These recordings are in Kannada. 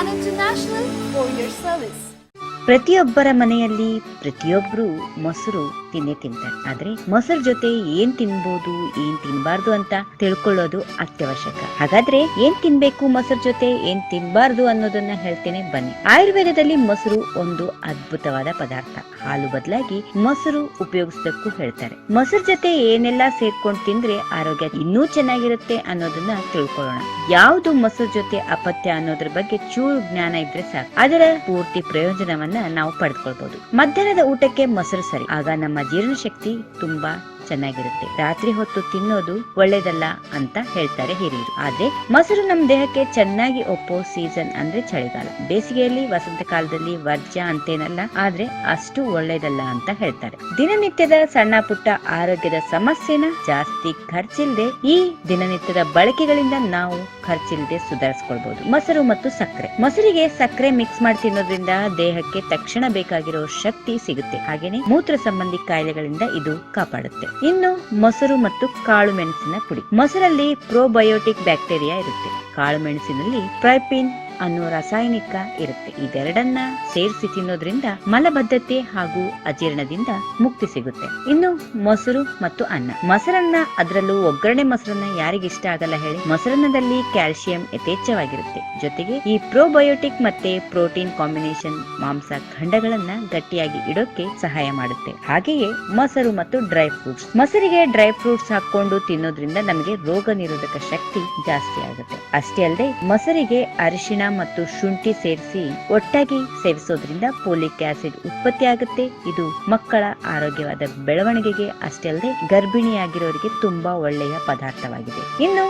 an international courier service. ಪ್ರತಿಯೊಬ್ಬರ ಮನೆಯಲ್ಲಿ ಪ್ರತಿಯೊಬ್ರು ಮೊಸರು ತಿನ್ನೇ ತಿಂತಾರೆ. ಆದ್ರೆ ಮೊಸರು ಜೊತೆ ಏನ್ ತಿನ್ಬೋದು, ಏನ್ ತಿನ್ಬಾರ್ದು ಅಂತ ತಿಳ್ಕೊಳ್ಳೋದು ಅತ್ಯವಶ್ಯಕ. ಹಾಗಾದ್ರೆ ಏನ್ ತಿನ್ಬೇಕು ಮೊಸರು ಜೊತೆ, ಏನ್ ತಿನ್ಬಾರ್ದು ಅನ್ನೋದನ್ನ ಹೇಳ್ತೇನೆ ಬನ್ನಿ. ಆಯುರ್ವೇದದಲ್ಲಿ ಮೊಸರು ಒಂದು ಅದ್ಭುತವಾದ ಪದಾರ್ಥ. ಹಾಲು ಬದಲಾಗಿ ಮೊಸರು ಉಪಯೋಗಿಸೋದಕ್ಕೂ ಹೇಳ್ತಾರೆ. ಮೊಸರು ಜೊತೆ ಏನೆಲ್ಲ ಸೇರ್ಕೊಂಡು ತಿಂದ್ರೆ ಆರೋಗ್ಯ ಇನ್ನೂ ಚೆನ್ನಾಗಿರುತ್ತೆ ಅನ್ನೋದನ್ನ ತಿಳ್ಕೊಳ್ಳೋಣ. ಯಾವುದು ಮೊಸರು ಜೊತೆ ಅಪತ್ಯ ಅನ್ನೋದ್ರ ಬಗ್ಗೆ ಚೂರು ಜ್ಞಾನ ಇದ್ರೆ ಸಾಕು. ಅದರ ಪೂರ್ತಿ ಪ್ರಯೋಜನವನ್ನ ನಾವು ಪಡೆದುಕೊಳ್ಬಹುದು ಮಧ್ಯಾಹ್ನದ ಊಟಕ್ಕೆ ಮೊಸರು ಸರಿ ಆಗ ನಮ್ಮ ಜೀರ್ಣಶಕ್ತಿ ತುಂಬಾ ಚೆನ್ನಾಗಿರುತ್ತೆ. ರಾತ್ರಿ ಹೊತ್ತು ತಿನ್ನೋದು ಒಳ್ಳೇದಲ್ಲ ಅಂತ ಹೇಳ್ತಾರೆ ಹಿರಿಯರು. ಆದ್ರೆ ಮೊಸರು ನಮ್ಮ ದೇಹಕ್ಕೆ ಚೆನ್ನಾಗಿ ಒಪ್ಪೋ ಸೀಸನ್ ಅಂದ್ರೆ ಚಳಿಗಾಲ. ಬೇಸಿಗೆಯಲ್ಲಿ ವಸಂತ ಕಾಲದಲ್ಲಿ ವರ್ಜ್ಯ ಅಂತೇನಲ್ಲ, ಆದ್ರೆ ಅಷ್ಟು ಒಳ್ಳೇದಲ್ಲ ಅಂತ ಹೇಳ್ತಾರೆ. ದಿನನಿತ್ಯದ ಸಣ್ಣ ಪುಟ್ಟ ಆರೋಗ್ಯದ ಸಮಸ್ಯೆನ ಜಾಸ್ತಿ ಖರ್ಚಿಲ್ದೆ ಈ ದಿನನಿತ್ಯದ ಬಳಕೆಗಳಿಂದ ನಾವು ಖರ್ಚಿಲ್ದೆ ಸುಧಾರಿಸ್ಕೊಳ್ಬಹುದು ಮೊಸರು ಮತ್ತು ಸಕ್ಕರೆ. ಮೊಸರಿಗೆ ಸಕ್ಕರೆ ಮಿಕ್ಸ್ ಮಾಡಿ ತಿನ್ನೋದ್ರಿಂದ ದೇಹಕ್ಕೆ ತಕ್ಷಣ ಬೇಕಾಗಿರೋ ಶಕ್ತಿ ಸಿಗುತ್ತೆ. ಹಾಗೇನೆ ಮೂತ್ರ ಸಂಬಂಧಿ ಕಾಯಿಲೆಗಳಿಂದ ಇದು ಕಾಪಾಡುತ್ತೆ. ಇನ್ನು ಮೊಸರು ಮತ್ತು ಕಾಳು ಮೆಣಸಿನ ಪುಡಿ. ಮೊಸರಲ್ಲಿ ಪ್ರೋಬಯೋಟಿಕ್ ಬ್ಯಾಕ್ಟೀರಿಯಾ ಇರುತ್ತೆ. ಕಾಳು ಮೆಣಸಿನಲ್ಲಿ ಪ್ರೈಪಿನ್ ಅನ್ನೋ ರಾಸಾಯನಿಕ ಇರುತ್ತೆ. ಇದೆರಡನ್ನ ಸೇರಿಸಿ ತಿನ್ನೋದ್ರಿಂದ ಮಲಬದ್ಧತೆ ಹಾಗೂ ಅಜೀರ್ಣದಿಂದ ಮುಕ್ತಿ ಸಿಗುತ್ತೆ. ಇನ್ನು ಮೊಸರು ಮತ್ತು ಅನ್ನ. ಮೊಸರನ್ನ ಅದರಲ್ಲೂ ಒಗ್ಗರಣೆ ಮೊಸರನ್ನ ಯಾರಿಗೆ ಇಷ್ಟ ಆಗಲ್ಲ ಹೇಳಿ. ಮೊಸರನ್ನದಲ್ಲಿ ಕ್ಯಾಲ್ಸಿಯಂ ಯಥೇಚ್ಛವಾಗಿರುತ್ತೆ. ಜೊತೆಗೆ ಈ ಪ್ರೋಬಯೋಟಿಕ್ ಮತ್ತೆ ಪ್ರೋಟೀನ್ ಕಾಂಬಿನೇಷನ್ ಮಾಂಸ ಖಂಡಗಳನ್ನ ಗಟ್ಟಿಯಾಗಿ ಇಡೋಕೆ ಸಹಾಯ ಮಾಡುತ್ತೆ. ಹಾಗೆಯೇ ಮೊಸರು ಮತ್ತು ಡ್ರೈ ಫ್ರೂಟ್ಸ್. ಮೊಸರಿಗೆ ಡ್ರೈ ಫ್ರೂಟ್ಸ್ ಹಾಕೊಂಡು ತಿನ್ನೋದ್ರಿಂದ ನಮಗೆ ರೋಗ ನಿರೋಧಕ ಶಕ್ತಿ ಜಾಸ್ತಿ ಆಗುತ್ತೆ. ಅಷ್ಟೇ ಅಲ್ಲದೆ ಮೊಸರಿಗೆ ಅರಿಶಿಣ ಮತ್ತು ಶುಂಠಿ ಸೇರಿಸಿ ಒಟ್ಟಾಗಿ ಸೇವಿಸೋದ್ರಿಂದ ಪೋಲಿಕ್ ಆಸಿಡ್ ಉತ್ಪತ್ತಿ ಆಗುತ್ತೆ. ಇದು ಮಕ್ಕಳ ಆರೋಗ್ಯವಾದ ಬೆಳವಣಿಗೆಗೆ ಅಷ್ಟೇ ಅಲ್ಲದೆ ಗರ್ಭಿಣಿಯಾಗಿರೋರಿಗೆ ತುಂಬಾ ಒಳ್ಳೆಯ ಪದಾರ್ಥವಾಗಿದೆ. ಇನ್ನು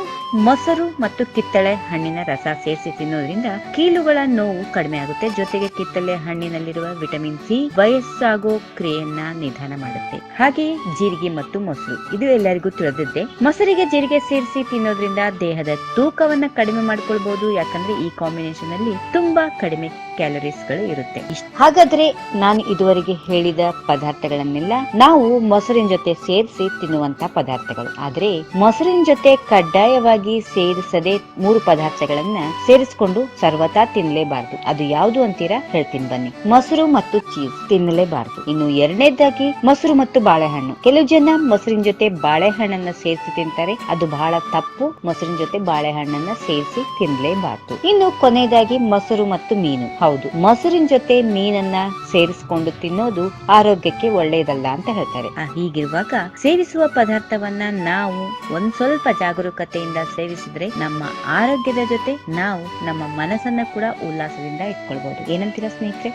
ಮೊಸರು ಮತ್ತು ಕಿತ್ತಳೆ ಹಣ್ಣಿನ ರಸ ಸೇರಿಸಿ ತಿನ್ನೋದ್ರಿಂದ ಕೀಲುಗಳ ನೋವು ಕಡಿಮೆ ಆಗುತ್ತೆ. ಜೊತೆಗೆ ಕಿತ್ತಳೆ ಹಣ್ಣಿನಲ್ಲಿರುವ ವಿಟಮಿನ್ ಸಿ, ವಯಸ್ಸಾಗೋ ಕ್ರಿಯೆಯನ್ನ ನಿಧಾನ ಮಾಡುತ್ತೆ. ಹಾಗೆ ಜೀರಿಗೆ ಮತ್ತು ಮೊಸರು, ಇದು ಎಲ್ಲರಿಗೂ ತಿಳಿದಿದ್ದೆ. ಮೊಸರಿಗೆ ಜೀರಿಗೆ ಸೇರಿಸಿ ತಿನ್ನೋದ್ರಿಂದ ದೇಹದ ತೂಕವನ್ನ ಕಡಿಮೆ ಮಾಡ್ಕೊಳ್ಬಹುದು ಯಾಕಂದ್ರೆ ಈ ಕಾಂಬಿನೇಷನ್ ಅಲ್ಲಿ ತುಂಬಾ ಕಡಿಮೆ. ಕ್ಯಾಲರೀಸ್ಗಳು ಇರುತ್ತೆ ಹಾಗಾದ್ರೆ ನಾನು ಇದುವರೆಗೆ ಹೇಳಿದ ಪದಾರ್ಥಗಳನ್ನೆಲ್ಲ ನಾವು ಮೊಸರಿನ ಜೊತೆ ಸೇರಿಸಿ ತಿನ್ನುವಂತ ಪದಾರ್ಥಗಳು. ಆದ್ರೆ ಮೊಸರಿನ ಜೊತೆ ಕಡ್ಡಾಯವಾಗಿ ಸೇರಿಸದೆ ಮೂರು ಪದಾರ್ಥಗಳನ್ನ ಸೇರಿಸಿಕೊಂಡು ಸರ್ವತಾ ತಿನ್ನಲೇಬಾರದು. ಅದು ಯಾವುದು ಅಂತೀರಾ? ಹೇಳ್ತೀನಿ ಬನ್ನಿ. ಮೊಸರು ಮತ್ತು ಚೀಸ್ ತಿನ್ನಲೇಬಾರದು. ಇನ್ನು ಎರಡನೇದಾಗಿ ಮೊಸರು ಮತ್ತು ಬಾಳೆಹಣ್ಣು. ಕೆಲವು ಜನ ಮೊಸರಿನ ಜೊತೆ ಬಾಳೆಹಣ್ಣನ್ನ ಸೇರಿಸಿ ತಿಂತಾರೆ. ಅದು ಬಹಳ ತಪ್ಪು. ಮೊಸರಿನ ಜೊತೆ ಬಾಳೆಹಣ್ಣನ್ನ ಸೇರಿಸಿ ತಿನ್ನಲೇಬಾರದು ಇನ್ನು ಕೊನೆಯದಾಗಿ ಮೊಸರು ಮತ್ತು ಮೀನು. ಹೌದು ಮೊಸರಿನ ಜೊತೆ ಮೀನನ್ನ ಸೇರಿಸಿಕೊಂಡು ತಿನ್ನೋದು ಆರೋಗ್ಯಕ್ಕೆ ಒಳ್ಳೆಯದಲ್ಲ ಅಂತ ಹೇಳ್ತಾರೆ. ಆ, ಹೀಗಿರುವಾಗ ಸೇವಿಸುವ ಪದಾರ್ಥವನ್ನ ನಾವು ಒಂದ್ ಸ್ವಲ್ಪ ಜಾಗರೂಕತೆಯಿಂದ ಸೇವಿಸಿದ್ರೆ ನಮ್ಮ ಆರೋಗ್ಯದ ಜೊತೆ ನಾವು ನಮ್ಮ ಮನಸ್ಸನ್ನ ಕೂಡ ಉಲ್ಲಾಸದಿಂದ ಇಟ್ಕೊಳ್ಬಹುದು ಏನಂತೀರಾ ಸ್ನೇಹಿತರೆ?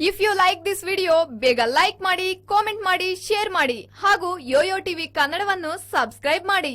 If you like this video ಬೇಗ ಲೈಕ್ ಮಾಡಿ ಕಾಮೆಂಟ್ ಮಾಡಿ ಶೇರ್ ಮಾಡಿ ಹಾಗೂ ಯೋಯೋ ಟಿವಿ ಕನ್ನಡವನ್ನು ಸಬ್ಸ್ಕ್ರೈಬ್ ಮಾಡಿ.